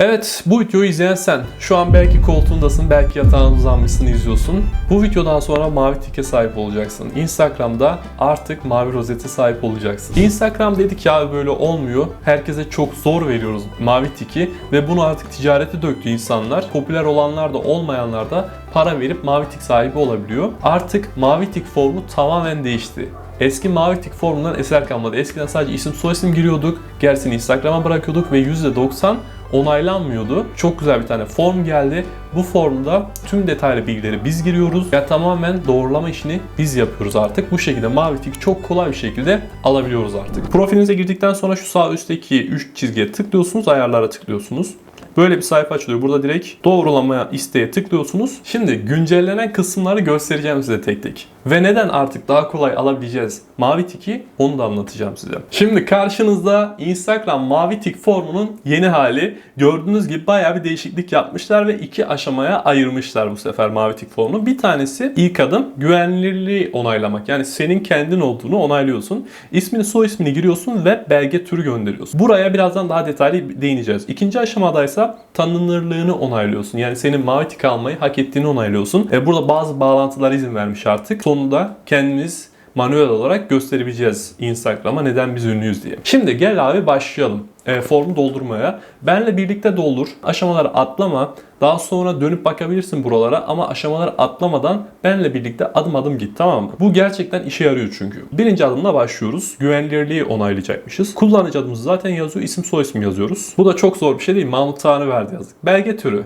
Evet, bu videoyu izleyen sen. Şu an belki koltuğundasın, belki yatağına uzanmışsın, izliyorsun. Bu videodan sonra mavi tike sahip olacaksın. Instagram'da artık mavi rozete sahip olacaksın. Instagram dedik ya böyle olmuyor. Herkese çok zor veriyoruz mavi tiki ve bunu artık ticarete döktü insanlar. Popüler olanlar da olmayanlar da para verip mavi tik sahibi olabiliyor. Artık mavi tik formu tamamen değişti. Eski mavi tik formundan eser kalmadı. Eskiden sadece isim soyisim giriyorduk. Gerisini Instagram'a bırakıyorduk ve %90 onaylanmıyordu. Çok güzel bir tane form geldi. Bu formda tüm detaylı bilgileri biz giriyoruz. Ya tamamen doğrulama işini biz yapıyoruz artık. Bu şekilde mavi tik çok kolay bir şekilde alabiliyoruz artık. Profilinize girdikten sonra şu sağ üstteki 3 çizgiye tıklıyorsunuz, ayarlara tıklıyorsunuz. Böyle bir sayfa açılıyor. Burada direkt doğrulamaya isteğe tıklıyorsunuz. Şimdi güncellenen kısımları göstereceğim size tek tek. Ve neden artık daha kolay alabileceğiz mavi tiki onu da anlatacağım size. Şimdi karşınızda Instagram mavi tik formunun yeni hali. Gördüğünüz gibi bayağı bir değişiklik yapmışlar ve iki aşamaya ayırmışlar bu sefer mavi tik formunu. Bir tanesi ilk adım güvenilirliği onaylamak. Yani senin kendin olduğunu onaylıyorsun. İsmini soy ismini giriyorsun ve belge türü gönderiyorsun. Buraya birazdan daha detaylı değineceğiz. İkinci aşamadaysa tanınırlığını onaylıyorsun. Yani senin mavi tik almayı hak ettiğini onaylıyorsun. E, burada bazı bağlantılar izin vermiş artık. Sonunda kendimiz manuel olarak gösterebileceğiz Instagram'a neden biz ünlüyüz diye. Şimdi gel abi başlayalım e, formu doldurmaya. Benle birlikte doldur. Aşamaları atlama. Daha sonra dönüp bakabilirsin buralara ama aşamaları atlamadan benle birlikte adım adım git tamam mı? Bu gerçekten işe yarıyor çünkü. Birinci adımla başlıyoruz. Güvenilirliği onaylayacakmışız. Kullanıcı adımız zaten yazıyor. isim soy isim yazıyoruz. Bu da çok zor bir şey değil. Mahmut Tanrı verdi yazdık. Belge türü.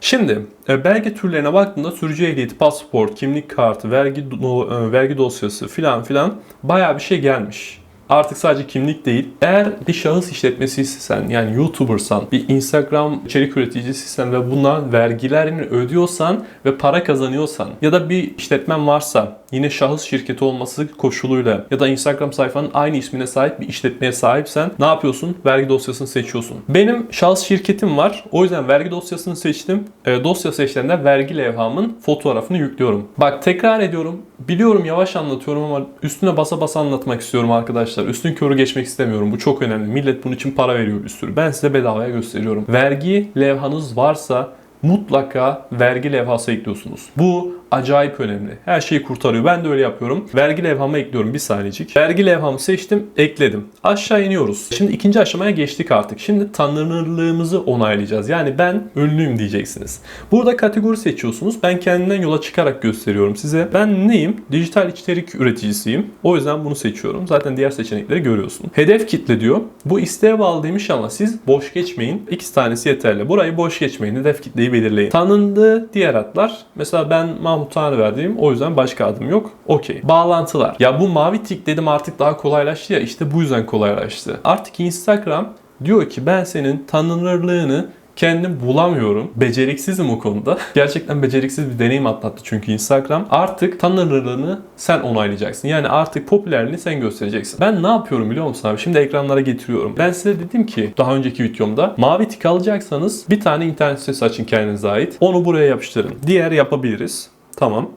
Şimdi belge türlerine baktığında sürücü ehliyeti, pasaport, kimlik kartı, vergi e, vergi dosyası filan filan bayağı bir şey gelmiş. Artık sadece kimlik değil. Eğer bir şahıs işletmesiysen yani YouTuber'san, bir Instagram içerik üreticisiysen ve bundan vergilerini ödüyorsan ve para kazanıyorsan ya da bir işletmen varsa yine şahıs şirketi olması koşuluyla ya da Instagram sayfanın aynı ismine sahip bir işletmeye sahipsen ne yapıyorsun? Vergi dosyasını seçiyorsun. Benim şahıs şirketim var. O yüzden vergi dosyasını seçtim. E, dosya seçtiğimde vergi levhamın fotoğrafını yüklüyorum. Bak tekrar ediyorum. Biliyorum yavaş anlatıyorum ama üstüne basa basa anlatmak istiyorum arkadaşlar. Üstün körü geçmek istemiyorum. Bu çok önemli. Millet bunun için para veriyor bir sürü. Ben size bedavaya gösteriyorum. Vergi levhanız varsa mutlaka vergi levhası ekliyorsunuz. Bu acayip önemli. Her şeyi kurtarıyor. Ben de öyle yapıyorum. Vergi levhamı ekliyorum bir saniyecik. Vergi levhamı seçtim, ekledim. Aşağı iniyoruz. Şimdi ikinci aşamaya geçtik artık. Şimdi tanınırlığımızı onaylayacağız. Yani ben ünlüyüm diyeceksiniz. Burada kategori seçiyorsunuz. Ben kendimden yola çıkarak gösteriyorum size. Ben neyim? Dijital içerik üreticisiyim. O yüzden bunu seçiyorum. Zaten diğer seçenekleri görüyorsun. Hedef kitle diyor. Bu isteğe bağlı demiş ama siz boş geçmeyin. İkisi tanesi yeterli. Burayı boş geçmeyin. Hedef kitleyi belirleyin. Tanındığı diğer adlar. Mesela ben Mahmut Tanrı verdiğim o yüzden başka adım yok. Okey. Bağlantılar. Ya bu mavi tik dedim artık daha kolaylaştı ya işte bu yüzden kolaylaştı. Artık Instagram diyor ki ben senin tanınırlığını kendim bulamıyorum. Beceriksizim o konuda. Gerçekten beceriksiz bir deneyim atlattı çünkü Instagram. Artık tanınırlığını sen onaylayacaksın. Yani artık popülerliğini sen göstereceksin. Ben ne yapıyorum biliyor musun abi? Şimdi ekranlara getiriyorum. Ben size dedim ki daha önceki videomda mavi tik alacaksanız bir tane internet sitesi açın kendinize ait. Onu buraya yapıştırın. Diğer yapabiliriz. Tamam.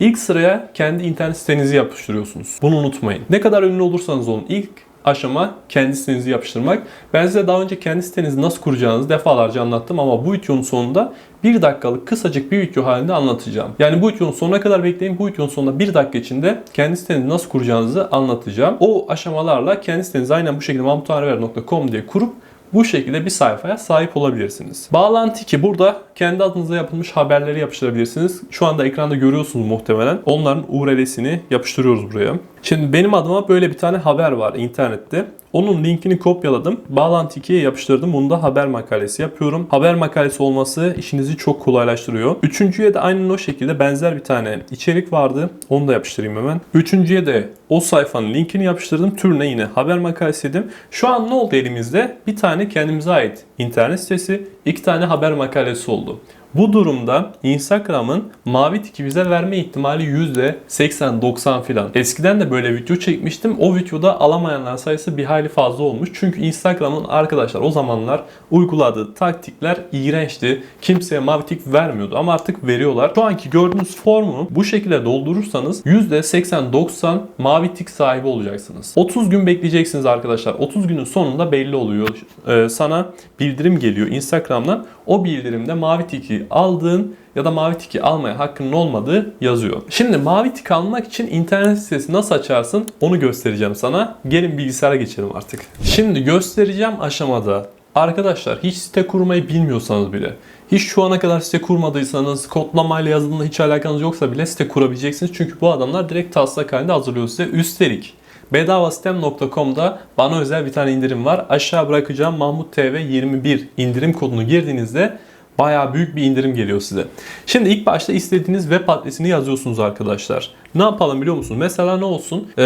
İlk sıraya kendi internet sitenizi yapıştırıyorsunuz. Bunu unutmayın. Ne kadar ünlü olursanız olun ilk aşama kendi sitenizi yapıştırmak. Ben size daha önce kendi sitenizi nasıl kuracağınızı defalarca anlattım ama bu videonun sonunda bir dakikalık kısacık bir video halinde anlatacağım. Yani bu videonun sonuna kadar bekleyin. Bu videonun sonunda bir dakika içinde kendi sitenizi nasıl kuracağınızı anlatacağım. O aşamalarla kendi sitenizi aynen bu şekilde mahmuttanrıver.com diye kurup bu şekilde bir sayfaya sahip olabilirsiniz. Bağlantı 2 burada kendi adınıza yapılmış haberleri yapıştırabilirsiniz. Şu anda ekranda görüyorsunuz muhtemelen. Onların URL'sini yapıştırıyoruz buraya. Şimdi benim adıma böyle bir tane haber var internette. Onun linkini kopyaladım. Bağlantı 2'ye yapıştırdım. Bunu da haber makalesi yapıyorum. Haber makalesi olması işinizi çok kolaylaştırıyor. Üçüncüye de aynen o şekilde benzer bir tane içerik vardı. Onu da yapıştırayım hemen. Üçüncüye de o sayfanın linkini yapıştırdım. Türüne yine haber makalesi dedim. Şu an ne oldu elimizde? Bir tane kendimize ait internet sitesi, iki tane haber makalesi oldu. Lula. Bu durumda Instagram'ın mavi tiki bize verme ihtimali %80-90 filan. Eskiden de böyle video çekmiştim. O videoda alamayanlar sayısı bir hayli fazla olmuş. Çünkü Instagram'ın arkadaşlar o zamanlar uyguladığı taktikler iğrençti. Kimseye mavi tik vermiyordu ama artık veriyorlar. Şu anki gördüğünüz formu bu şekilde doldurursanız %80-90 mavi tik sahibi olacaksınız. 30 gün bekleyeceksiniz arkadaşlar. 30 günün sonunda belli oluyor. Ee, sana bildirim geliyor Instagram'dan. O bildirimde mavi tiki aldığın ya da mavi tiki almaya hakkının olmadığı yazıyor. Şimdi mavi tik almak için internet sitesi nasıl açarsın onu göstereceğim sana. Gelin bilgisayara geçelim artık. Şimdi göstereceğim aşamada Arkadaşlar hiç site kurmayı bilmiyorsanız bile, hiç şu ana kadar site kurmadıysanız, kodlamayla yazılımla hiç alakanız yoksa bile site kurabileceksiniz. Çünkü bu adamlar direkt taslak halinde hazırlıyor size. Üstelik bedavastem.com'da bana özel bir tane indirim var. Aşağı bırakacağım Mahmut TV 21 indirim kodunu girdiğinizde bayağı büyük bir indirim geliyor size. Şimdi ilk başta istediğiniz web adresini yazıyorsunuz arkadaşlar. Ne yapalım biliyor musunuz? Mesela ne olsun? Ee,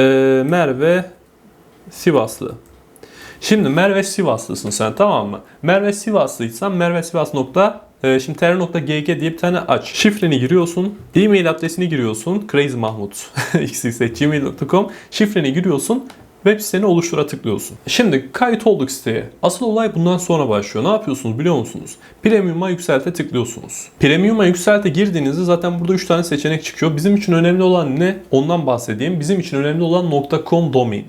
Merve Sivaslı. Şimdi Merve Sivaslısın sen tamam mı? Merve Sivaslıysan Merve Sivas nokta e, Şimdi tr.gg diye bir tane aç. Şifreni giriyorsun. E-mail adresini giriyorsun. crazymahmut xx@gmail.com Şifreni giriyorsun. Web siteni oluştura tıklıyorsun. Şimdi kayıt olduk siteye. Asıl olay bundan sonra başlıyor. Ne yapıyorsunuz biliyor musunuz? Premium'a yükselte tıklıyorsunuz. Premium'a yükselte girdiğinizde zaten burada 3 tane seçenek çıkıyor. Bizim için önemli olan ne? Ondan bahsedeyim. Bizim için önemli olan .com domain.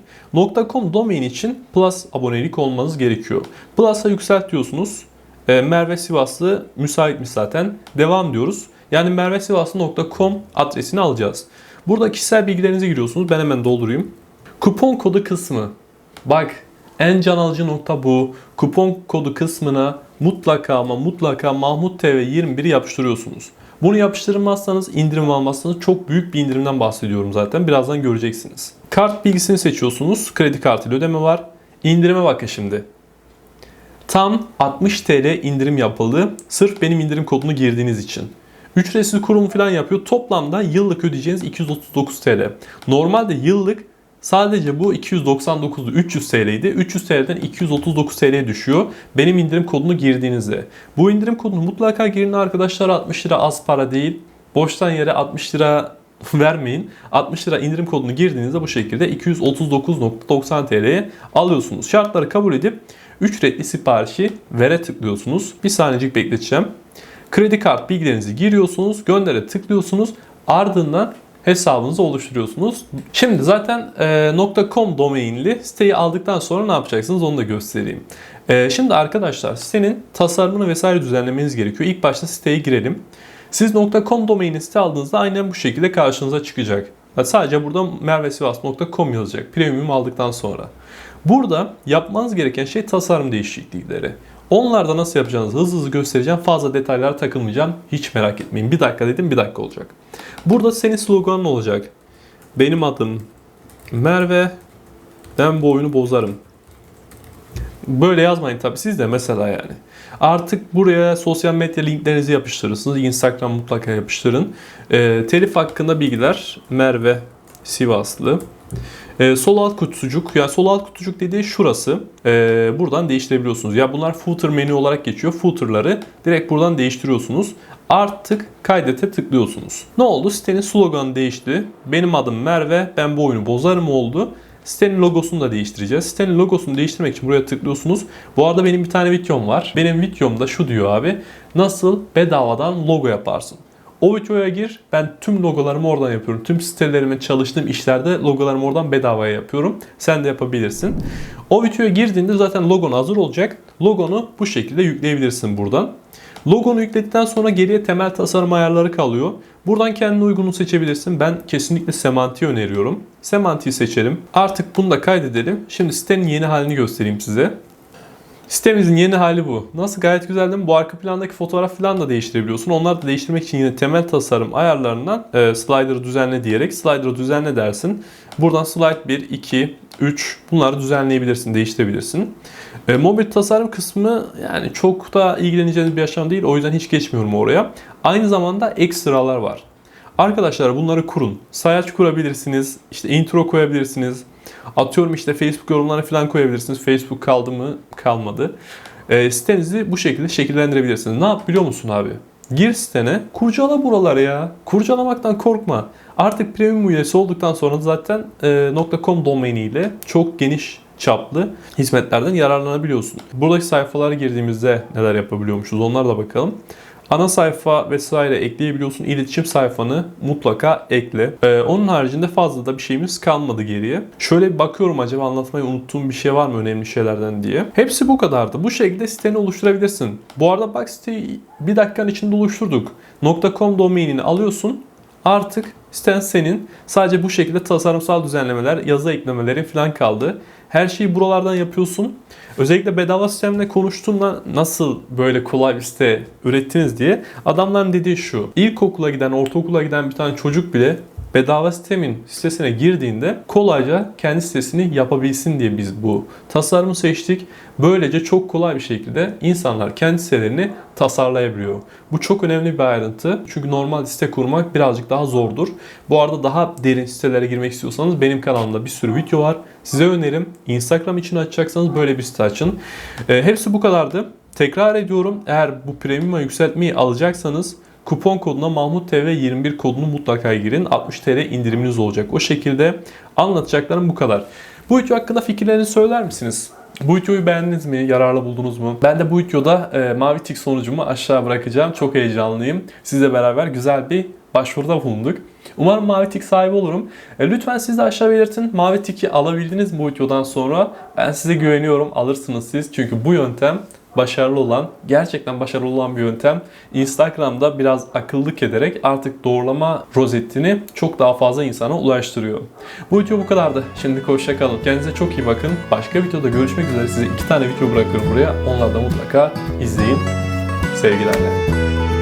.com domain için Plus abonelik olmanız gerekiyor. Plus'a yükselt diyorsunuz. E, Merve Sivaslı müsaitmiş zaten. Devam diyoruz. Yani mervesivaslı.com adresini alacağız. Burada kişisel bilgilerinizi giriyorsunuz. Ben hemen doldurayım. Kupon kodu kısmı. Bak en can alıcı nokta bu. Kupon kodu kısmına mutlaka ama mutlaka Mahmut TV 21'i yapıştırıyorsunuz. Bunu yapıştırmazsanız indirim almazsanız çok büyük bir indirimden bahsediyorum zaten. Birazdan göreceksiniz. Kart bilgisini seçiyorsunuz. Kredi kartıyla ödeme var. İndirime bakın şimdi. Tam 60 TL indirim yapıldı. Sırf benim indirim kodunu girdiğiniz için. Ücretsiz kurum falan yapıyor. Toplamda yıllık ödeyeceğiniz 239 TL. Normalde yıllık Sadece bu 299'du 300 TL'ydi. 300 TL'den 239 TL'ye düşüyor. Benim indirim kodunu girdiğinizde. Bu indirim kodunu mutlaka girin arkadaşlar 60 lira az para değil. Boştan yere 60 lira vermeyin. 60 lira indirim kodunu girdiğinizde bu şekilde 239.90 TL'ye alıyorsunuz. Şartları kabul edip ücretli siparişi vere tıklıyorsunuz. Bir saniyecik bekleteceğim. Kredi kart bilgilerinizi giriyorsunuz. Göndere tıklıyorsunuz. Ardından hesabınızı oluşturuyorsunuz. Şimdi zaten e, .com domainli siteyi aldıktan sonra ne yapacaksınız onu da göstereyim. E, şimdi arkadaşlar sitenin tasarımını vesaire düzenlemeniz gerekiyor. İlk başta siteye girelim. Siz .com domainli site aldığınızda aynen bu şekilde karşınıza çıkacak. Sadece burada mervesivas.com yazacak. Premium aldıktan sonra. Burada yapmanız gereken şey tasarım değişiklikleri. Onlarda nasıl yapacağınızı hızlı hızlı göstereceğim. Fazla detaylara takılmayacağım. Hiç merak etmeyin. Bir dakika dedim bir dakika olacak. Burada senin sloganın olacak. Benim adım Merve. Ben bu oyunu bozarım. Böyle yazmayın tabi siz de mesela yani. Artık buraya sosyal medya linklerinizi yapıştırırsınız. Instagram mutlaka yapıştırın. E, telif hakkında bilgiler Merve Sivaslı. E, sol alt kutucuk, yani sol alt kutucuk dediği şurası. E, buradan değiştirebiliyorsunuz. Ya bunlar footer menü olarak geçiyor. Footer'ları direkt buradan değiştiriyorsunuz. Artık kaydete tıklıyorsunuz. Ne oldu? Sitenin sloganı değişti. Benim adım Merve, ben bu oyunu bozarım oldu. Sitenin logosunu da değiştireceğiz. Sitenin logosunu değiştirmek için buraya tıklıyorsunuz. Bu arada benim bir tane videom var. Benim videomda şu diyor abi. Nasıl bedavadan logo yaparsın? O videoya gir. Ben tüm logolarımı oradan yapıyorum. Tüm sitelerimin çalıştığım işlerde logolarımı oradan bedavaya yapıyorum. Sen de yapabilirsin. O videoya girdiğinde zaten logon hazır olacak. Logonu bu şekilde yükleyebilirsin buradan. Logonu yükledikten sonra geriye temel tasarım ayarları kalıyor. Buradan kendine uygunu seçebilirsin. Ben kesinlikle Semanti'yi öneriyorum. Semanti'yi seçelim. Artık bunu da kaydedelim. Şimdi sitenin yeni halini göstereyim size. Sitemizin yeni hali bu. Nasıl gayet güzel değil mi? Bu arka plandaki fotoğraf falan da değiştirebiliyorsun. Onları da değiştirmek için yine temel tasarım ayarlarından e, slider'ı düzenle diyerek slider'ı düzenle dersin. Buradan slide 1, 2, 3 bunları düzenleyebilirsin, değiştirebilirsin. E, mobil tasarım kısmı yani çok da ilgileneceğiniz bir aşama değil. O yüzden hiç geçmiyorum oraya. Aynı zamanda ekstralar var. Arkadaşlar bunları kurun. Sayaç kurabilirsiniz. işte intro koyabilirsiniz. Atıyorum işte Facebook yorumlarını falan koyabilirsiniz. Facebook kaldı mı? Kalmadı. E, sitenizi bu şekilde şekillendirebilirsiniz. Ne yap biliyor musun abi? Gir sitene, kurcala buraları ya. Kurcalamaktan korkma. Artık premium üyesi olduktan sonra zaten e, .com domainiyle çok geniş çaplı hizmetlerden yararlanabiliyorsun. Buradaki sayfalara girdiğimizde neler yapabiliyormuşuz onlara da bakalım. Ana sayfa vesaire ekleyebiliyorsun. İletişim sayfanı mutlaka ekle. Ee, onun haricinde fazla da bir şeyimiz kalmadı geriye. Şöyle bir bakıyorum acaba anlatmayı unuttuğum bir şey var mı önemli şeylerden diye. Hepsi bu kadardı. Bu şekilde siteni oluşturabilirsin. Bu arada bak siteyi bir dakikanın içinde oluşturduk. .com domainini alıyorsun. Artık siten senin. Sadece bu şekilde tasarımsal düzenlemeler, yazı eklemelerin falan kaldı. Her şeyi buralardan yapıyorsun. Özellikle bedava sistemle konuştuğumda nasıl böyle kolay bir site ürettiniz diye adamların dediği şu. İlkokula giden, ortaokula giden bir tane çocuk bile bedava sistemin sitesine girdiğinde kolayca kendi sitesini yapabilsin diye biz bu tasarımı seçtik. Böylece çok kolay bir şekilde insanlar kendi sitelerini tasarlayabiliyor. Bu çok önemli bir ayrıntı. Çünkü normal site kurmak birazcık daha zordur. Bu arada daha derin sitelere girmek istiyorsanız benim kanalımda bir sürü video var. Size önerim Instagram için açacaksanız böyle bir site açın. E, hepsi bu kadardı. Tekrar ediyorum eğer bu premium'a yükseltmeyi alacaksanız Kupon koduna Mahmut TV 21 kodunu mutlaka girin. 60 TL indiriminiz olacak. O şekilde anlatacaklarım bu kadar. Bu video hakkında fikirlerinizi söyler misiniz? Bu videoyu beğendiniz mi? Yararlı buldunuz mu? Ben de bu videoda e, mavi tik sonucumu aşağı bırakacağım. Çok heyecanlıyım. Sizle beraber güzel bir başvuruda bulunduk. Umarım mavi tik sahibi olurum. E, lütfen siz de aşağı belirtin. Mavi tiki alabildiniz bu videodan sonra? Ben size güveniyorum. Alırsınız siz. Çünkü bu yöntem başarılı olan, gerçekten başarılı olan bir yöntem. Instagram'da biraz akıllık ederek artık doğrulama rozetini çok daha fazla insana ulaştırıyor. Bu video bu kadardı. Şimdi hoşça kalın. Kendinize çok iyi bakın. Başka videoda görüşmek üzere. Size iki tane video bırakıyorum buraya. Onları da mutlaka izleyin. Sevgilerle.